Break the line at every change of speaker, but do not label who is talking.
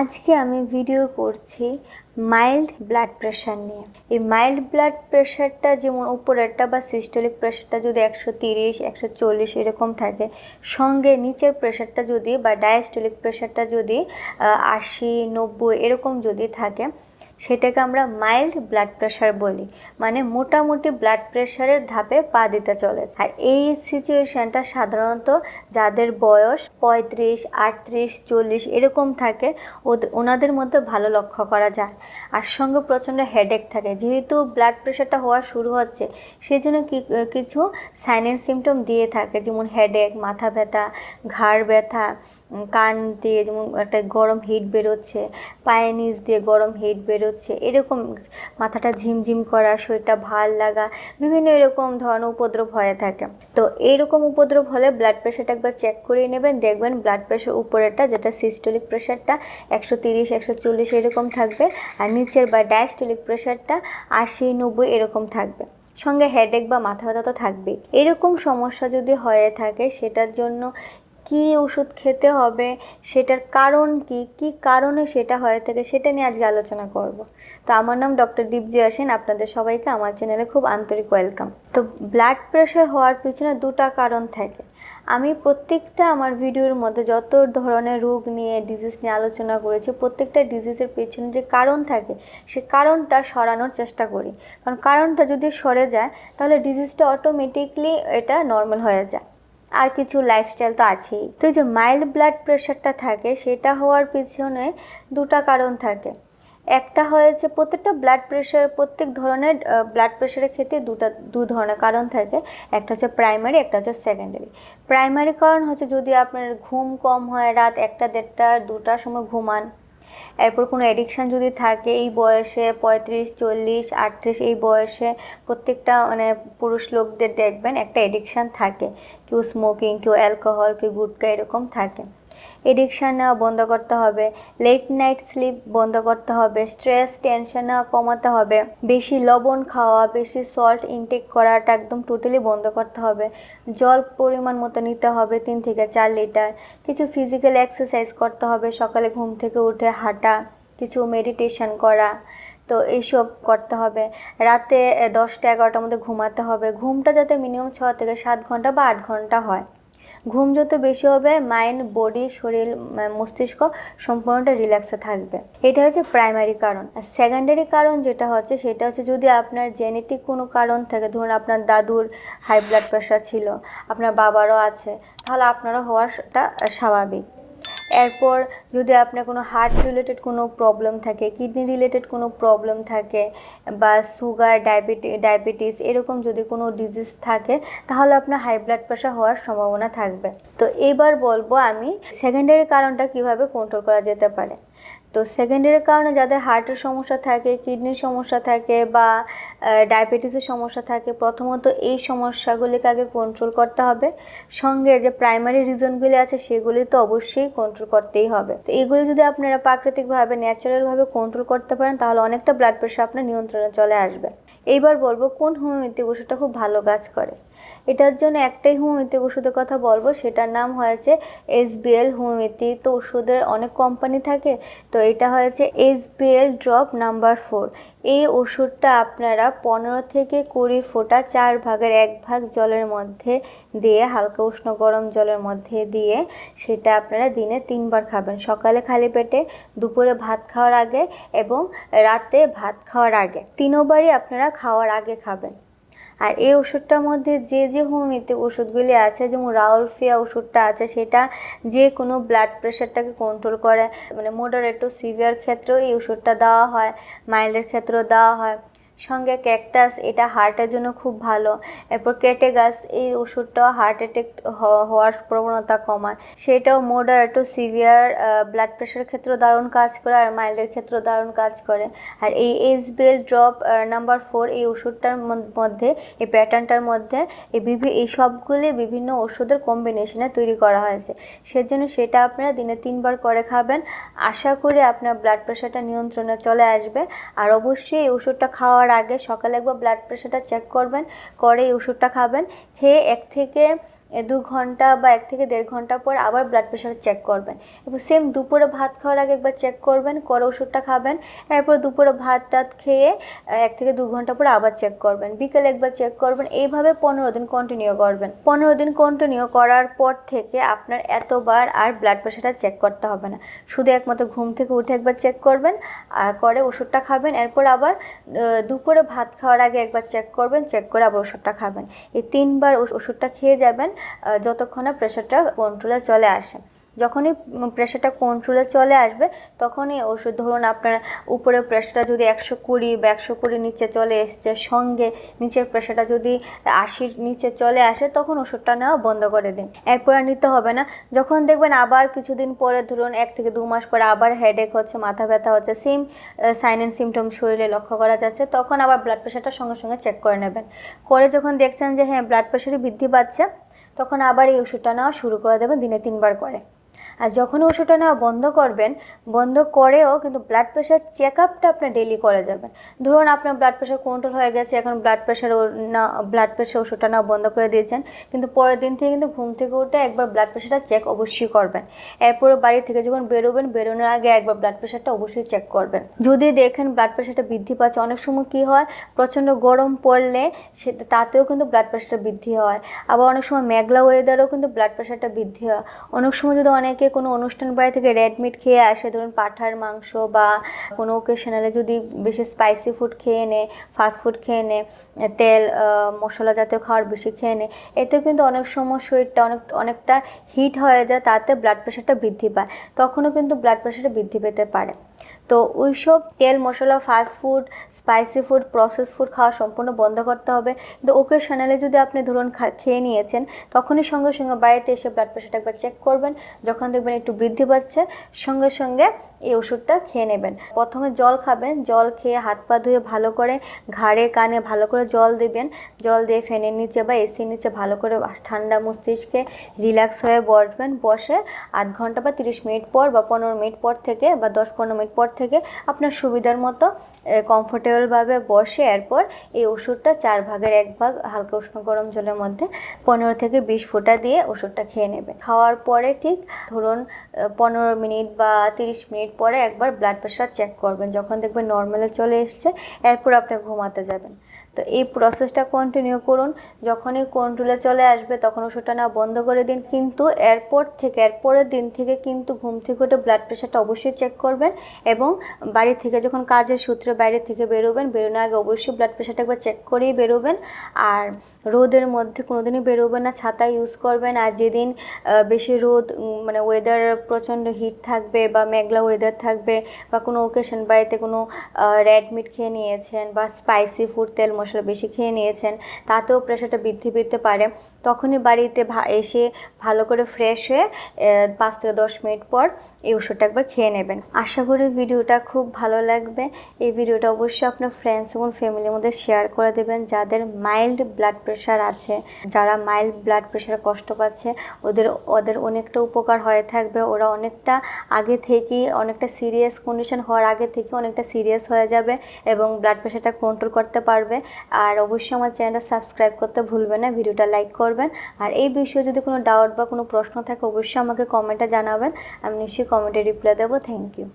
আজকে আমি ভিডিও করছি মাইল্ড ব্লাড প্রেশার নিয়ে। এই মাইল্ড ব্লাড প্রেশারটা যেমন উপরেরটা বা সিস্টোলিক প্রেশারটা যদি একশো তিরিশ, একশো চল্লিশ এরকম থাকে, সঙ্গে নিচের প্রেশারটা যদি বা ডায়াস্টোলিক প্রেশারটা যদি আশি, নব্বই এরকম যদি থাকে সেটাকে আমরা মাইল্ড ব্লাড প্রেশার বলি। মানে মোটামুটি ব্লাড প্রেশারের ধাপে পা দিতে চলেছে। আর এই সিচুয়েশনটা সাধারণত যাদের বয়স পঁয়ত্রিশ, আটত্রিশ, চল্লিশ এরকম থাকে ওনাদের মধ্যে ভালো লক্ষ্য করা যায়। আর সঙ্গে প্রচণ্ড হেডেক থাকে। যেহেতু ব্লাড প্রেশারটা হওয়া শুরু হচ্ছে সেই জন্য কিছু সাইনের সিমটম দিয়ে থাকে। যেমন হেডেক মাথা ব্যথা, ঘাড় ব্যথা কান দিয়ে যেমন একটা গরম হিট বেরোচ্ছে পায়ের নিচ দিয়ে গরম হিট বেরোচ্ছে, এরকম মাথাটা ঝিমঝিম করা, শরীরটা ভালো লাগা, বিভিন্ন এরকম ধরনের উপদ্রব হয়ে থাকে। তো এরকম উপদ্রব হলে ব্লাড প্রেশারটা একবার চেক করিয়ে নেবেন, দেখবেন ব্লাড প্রেশার উপরেরটা যেটা সিস্টোলিক প্রেশারটা একশো তিরিশ, একশো চল্লিশ এরকম থাকবে আর নিচের বা ডায়াস্টোলিক প্রেশারটা আশি, নব্বই এরকম থাকবে। সঙ্গে হেডেক বা মাথা ব্যথা তো থাকবেই। এরকম সমস্যা যদি হয়ে থাকে, সেটার জন্য কি ওষুধ খেতে হবে, সেটার কারণ কি কি কারণে সেটা হয়ে থাকে সেটা নিয়ে আজকে আলোচনা করব। তো আমার নাম ডক্টর দীপজি আসেন, আপনাদের সবাইকে আমার চ্যানেলে খুব আন্তরিক ওয়েলকাম। তো ব্লাড প্রেশার হওয়ার পিছনে দুটা কারণ থাকে। আমি প্রত্যেকটা আমার ভিডিওর মধ্যে যত ধরনের রোগ নিয়ে ডিজিজ নিয়ে আলোচনা করেছি, প্রত্যেকটা ডিজিজের পেছনে যে কারণ থাকে, সে কারণটা সরানোর চেষ্টা করি। কারণ কারণটা যদি সরে যায়, তাহলে ডিজিজটা অটোমেটিকলি এটা নর্মাল হয়ে যায়। আর কিছু লাইফস্টাইল তো আছেই। তো যে মাইল্ড ব্লাড প্রেশারটা থাকে, সেটা হওয়ার পিছনে দুটা কারণ থাকে। একটা হয়েছে প্রত্যেকটা ব্লাড প্রেশার প্রত্যেক ধরনের ব্লাড প্রেশারের ক্ষেত্রে দুটা, দু ধরনের কারণ থাকে। একটা হচ্ছে প্রাইমারি একটা হচ্ছে সেকেন্ডারি প্রাইমারি কারণ হচ্ছে যদি আপনার ঘুম কম হয়, রাত একটা দেড়টা দুটার সময় ঘুমান এরপর কোনো অ্যাডিকশান যদি থাকে, এই বয়সে পঁয়ত্রিশ, চল্লিশ, আটত্রিশ, এই বয়সে প্রত্যেকটা মানে পুরুষ লোকদের দেখবেন একটা অ্যাডিকশান থাকে। কেউ স্মোকিং কেউ অ্যালকোহল কেউ গুটকা এরকম থাকে। এডিকশান বন্ধ করতে হবে লেট নাইট স্লিপ বন্ধ করতে হবে স্ট্রেস টেনশন কমাতে হবে, বেশি লবণ খাওয়া, বেশি সল্ট ইনটেক করাটা একদম টোটালি বন্ধ করতে হবে, জল পরিমাণ মতো নিতে হবে তিন থেকে চার লিটার কিছু ফিজিক্যাল এক্সারসাইজ করতে হবে, সকালে ঘুম থেকে উঠে হাঁটা, কিছু মেডিটেশন করা, তো এইসব করতে হবে, রাতে দশটা এগারোটার মধ্যে ঘুমাতে হবে, ঘুমটা যাতে মিনিমাম ছ থেকে সাত ঘণ্টা বা আট ঘণ্টা হয়। ঘুম যত বেশি হবে মাইন্ড বডি শরীর মস্তিষ্ক সম্পূর্ণটা রিল্যাক্সে থাকবে। এটা হচ্ছে প্রাইমারি কারণ। আর সেকেন্ডারি কারণ যেটা হচ্ছে, সেটা হচ্ছে যদি আপনার জেনেটিক কোনো কারণ থাকে, ধরুন আপনার দাদুর হাই ব্লাড প্রেশার ছিল, আপনার বাবারও আছে, তাহলে আপনারও হওয়াটা স্বাভাবিক। এরপর যদি আপনার কোনো হার্ট রিলেটেড কোনো প্রবলেম থাকে কিডনি রিলেটেড কোনো প্রবলেম থাকে, বা সুগার ডায়াবেটি ডায়াবেটিস এরকম যদি কোনো ডিজিজ থাকে, তাহলে আপনার হাই ব্লাড প্রেশার হওয়ার সম্ভাবনা থাকবে। তো এবার বলব আমি সেকেন্ডারি কারণটা কীভাবে কন্ট্রোল করা যেতে পারে। তো সেকেন্ডারি কারণে যাদের হার্টের সমস্যা থাকে কিডনির সমস্যা থাকে বা ডায়াবেটিসের সমস্যা থাকে, প্রথমত এই সমস্যাগুলিকে আগে কন্ট্রোল করতে হবে। সঙ্গে যে প্রাইমারি রিজনগুলি আছে সেগুলি তো অবশ্যই কন্ট্রোল করতেই হবে। তো এগুলি যদি আপনারা প্রাকৃতিকভাবে ন্যাচারালভাবে কন্ট্রোল করতে পারেন, তাহলে অনেকটা ব্লাড প্রেশার আপনার নিয়ন্ত্রণে চলে আসবে। এইবার বলব কোন হোমিওপ্যাথিক ওষুধটা খুব ভালো কাজ করে। এটার জন্য একটাই হোমিওপ্যাথিক ওষুধের কথা বলব, সেটার নাম হয়েছে এসবিএল হোমিওপ্যাথি তো ওষুধের অনেক কোম্পানি থাকে, তো এটা হয়েছে এসবিএল ড্রপ নাম্বার ফোর এই ওষুধটা আপনারা পনেরো থেকে কুড়ি ফোঁটা চার ভাগের এক ভাগ জলের মধ্যে দিয়ে, হালকা উষ্ণ গরম জলের মধ্যে দিয়ে, সেটা আপনারা দিনে তিনবার খাবেন। সকালে খালি পেটে, দুপুরে ভাত খাওয়ার আগে এবং রাতে ভাত খাওয়ার আগে। তিনোবারই আপনারা খাওয়ার আগে খাবেন। আর এই ওষুধটার মধ্যে যে যে হোমিওপ্যাথিক ওষুধগুলি আছে, যেমন রাউলফিয়া ওষুধটা আছে, সেটা যে কোনো ব্লাড প্রেশারটাকে কন্ট্রোল করে। মানে মডারেট টু সিভিয়ার ক্ষেত্রেও এই ওষুধটা দেওয়া হয় মাইল্ডের ক্ষেত্রেও দেওয়া হয়। সঙ্গে ক্যাকটাস এটা হার্টের জন্য খুব ভালো। এরপর কেটেগাস এই ওষুধটাও হার্ট অ্যাটাক হওয়ার প্রবণতা কমায়। সেটাও মোডার টু সিভিয়ার ব্লাড প্রেশারের ক্ষেত্রেও দারুণ কাজ করে আর মাইল্ডের ক্ষেত্রেও দারুণ কাজ করে। আর এই এসবিএল ড্রপ নাম্বার ফোর এই ওষুধটার মধ্যে, এই প্যাটার্নটার মধ্যে, এই বিভি, এই সবগুলি বিভিন্ন ওষুধের কম্বিনেশনে তৈরি করা হয়েছে। সেজন্য সেটা আপনারা দিনে তিনবার করে খাবেন। আশা করি আপনার ব্লাড প্রেশারটা নিয়ন্ত্রণে চলে আসবে। আর অবশ্যই এই ওষুধটা খাওয়ার আগে সকালে একবার ব্লাড প্রেশারটা চেক করবেন করে এই ওষুধটা খাবেন। খেয়ে এক থেকে দু ঘণ্টা বা এক থেকে দেড় ঘণ্টা পর আবার ব্লাড প্রেশার চেক করবেন। এবার সেম দুপুরে ভাত খাওয়ার আগে একবার চেক করবেন করে ওষুধটা খাবেন, এরপর দুপুরে ভাত টাত খেয়ে এক থেকে দু ঘণ্টা পরে আবার চেক করবেন। বিকেলে একবার চেক করবেন, এইভাবে পনেরো দিন কন্টিনিউ করবেন। পনেরো দিন কন্টিনিউ করার পর থেকে আপনার এতবার আর ব্লাড প্রেশারটা চেক করতে হবে না। শুধু একমাত্র ঘুম থেকে উঠে একবার চেক করবেন আর করে ওষুধটা খাবেন, এরপর আবার দুপুরে ভাত খাওয়ার আগে একবার চেক করবেন চেক করে আবার ওষুধটা খাবেন। এই তিনবার ওষ- ওষুধটা খেয়ে যাবেন যতক্ষণ না প্রেশারটা কন্ট্রোলে চলে আসে। যখনই প্রেশারটা কন্ট্রোলে চলে আসবে, তখনই ওষুধ, ধরুন আপনার উপরে প্রেশারটা যদি একশো কুড়ি বা একশো কুড়ি নিচে চলে এসছে, সঙ্গে নিচের প্রেশারটা যদি আশির নিচে চলে আসে, তখন ওষুধটা নেওয়া বন্ধ করে দিন। এরপর নিতে হবে না। যখন দেখবেন আবার কিছুদিন পরে, ধরুন এক থেকে দু মাস পরে আবার হেডেক হচ্ছে, মাথা ব্যথা হচ্ছে সেম সাইন অ্যান্ড সিমটম শরীরে লক্ষ্য করা যাচ্ছে, তখন আবার ব্লাড প্রেশারটা সঙ্গে সঙ্গে চেক করে নেবেন। করে যখন দেখছেন যে হ্যাঁ ব্লাড প্রেশারই বৃদ্ধি পাচ্ছে তখন আবার এই ওষুধটা নেওয়া শুরু করে দেবেন দিনে তিনবার করে। আর যখন ওষুধটা নেওয়া বন্ধ করবেন, বন্ধ করেও কিন্তু ব্লাড প্রেশার চেক আপটা আপনার ডেলি করে যাবেন। ধরুন আপনার ব্লাড প্রেশার কন্ট্রোল হয়ে গেছে, এখন ব্লাড প্রেশার না ব্লাড প্রেশার ওষুধটা নেওয়া বন্ধ করে দিয়েছেন, কিন্তু পরের দিন থেকে কিন্তু ঘুম থেকে উঠে একবার ব্লাড প্রেশারটা চেক অবশ্যই করবেন। এরপরে বাড়ি থেকে যখন বেরোবেন, বেরোনোর আগে একবার ব্লাড প্রেশারটা অবশ্যই চেক করবেন। যদি দেখেন ব্লাড প্রেশারটা বৃদ্ধি পাচ্ছে, অনেক সময় কী হয়, প্রচণ্ড গরম পড়লে সে, তাতেও কিন্তু ব্লাড প্রেশারটা বৃদ্ধি হয়। আবার অনেক সময় মেঘলা ওয়েদারেও কিন্তু ব্লাড প্রেশারটা বৃদ্ধি হয়। অনেক সময় যদি অনেকে কোনো অনুষ্ঠান বাড়ি থেকে রেডমিট খেয়ে আসে, ধরুন পাঠার মাংস বা কোনো ওকেশনালে যদি বেশি স্পাইসি ফুড খেয়ে নেয় ফাস্ট ফুড খেয়ে নেয় তেল মশলা জাতীয় খাওয়ার বেশি খেয়ে নেয় এতে কিন্তু অনেক সময় শরীরটা অনেক, অনেকটা হিট হয়ে যায়, তাতে ব্লাড প্রেশারটা বৃদ্ধি পায়, তখনও কিন্তু ব্লাড প্রেশারটা বৃদ্ধি পেতে পারে। তো ওইসব তেল, মশলা fast food spicy food process food খাওয়া সম্পূর্ণ বন্ধ করতে হবে। কিন্তু ওকেশনালে যদি আপনি ধরুন খেয়ে নিয়েছেন, তখনই সঙ্গে সঙ্গে বাড়িতে এসে ব্লাড প্রেশারটা একবার চেক করবেন। যখন দেখবেন একটু বৃদ্ধি পাচ্ছে, সঙ্গে সঙ্গে এই ওষুধটা খেয়ে নেবেন। প্রথমে জল খাবেন, জল খেয়ে হাত পা ধুয়ে ভালো করে ঘাড়ে, কানে ভালো করে জল দেবেন। জল দিয়ে ফ্যানের নিচে বা এসির নিচে ভালো করে ঠান্ডা মস্তিষ্কে রিল্যাক্স হয়ে বসবেন। বসে আধ ঘণ্টা বা তিরিশ মিনিট পর বা পনেরো মিনিট পর থেকে বা দশ পনেরো মিনিট পর থেকে আপনার সুবিধার মতো কমফোর্টেবলভাবে বসে, এরপর এই ওষুধটা চার ভাগের এক ভাগ হালকা উষ্ণ গরম জলের মধ্যে পনেরো থেকে বিশ ফোঁটা দিয়ে ওষুধটা খেয়ে নেবে খাওয়ার পরে ঠিক ধরুন পনেরো মিনিট বা তিরিশ মিনিট পরে একবার ব্লাড প্রেশার চেক করবেন। যখন দেখবেন নর্মালে চলে এসছে, এরপর আপনি ঘুমাতে যাবেন। তো এই প্রসেসটা কন্টিনিউ করুন। যখনই কন্ট্রোলে চলে আসবে, তখন ওষুধটা নেওয়া বন্ধ করে দিন। কিন্তু এরপর থেকে, এরপরের দিন থেকে কিন্তু ঘুম থেকে উঠে ব্লাড প্রেশারটা অবশ্যই চেক করবেন এবং বাড়ি থেকে যখন কাজের সূত্রে বাইরে থেকে বেরোবেন, বেরোনোর আগে অবশ্যই ব্লাড প্রেশারটা একবার চেক করেই বেরোবেন। আর রোদের মধ্যে কোনোদিনই বেরোবেন না, ছাতা ইউজ করবেন। আর যেদিন বেশি রোদ মানে ওয়েদার প্রচণ্ড হিট থাকবে বা মেঘলা ওয়েদার থাকবে বা কোনো ওকেশন বাড়িতে কোনো রেড মিট খেয়ে নিয়েছেন বা স্পাইসি ফুড তেল মশলা বেশি খেয়ে নিয়েছেন, তাতেও প্রেশারটা বৃদ্ধি পেতে পারে। তখনই বাড়িতে এসে ভালো করে ফ্রেশ হয়ে পাঁচ থেকে দশ মিনিট পর এই ওষুধটা একবার খেয়ে নেবেন। আশা করি ভিডিওটা খুব ভালো লাগবে। এই ভিডিওটা অবশ্যই আপনার ফ্রেন্ডস এবং ফ্যামিলির মধ্যে শেয়ার করে দেবেন, যাদের মাইল্ড ব্লাড প্রেশার আছে। যারা মাইল্ড ব্লাড প্রেশারে কষ্ট পাচ্ছে, ওদের ওদের অনেকটা উপকার হয়ে থাকবে। ওরা অনেকটা আগে থেকেই, অনেকটা সিরিয়াস কন্ডিশন হওয়ার আগে থেকে অনেকটা সিরিয়াস হয়ে যাবে এবং ব্লাড প্রেশারটা কন্ট্রোল করতে পারবে। আর অবশ্যই আমার চ্যানেলটা সাবস্ক্রাইব করতে ভুলবেন না, ভিডিওটা লাইক করবেন। আর এই বিষয়ে যদি কোনো ডাউট বা কোনো প্রশ্ন থাকে, অবশ্যই আমাকে কমেন্টে জানাবেন। আমি নিশ্চয়ই কমেন্টে রিপ্লাই দেবো। Thank you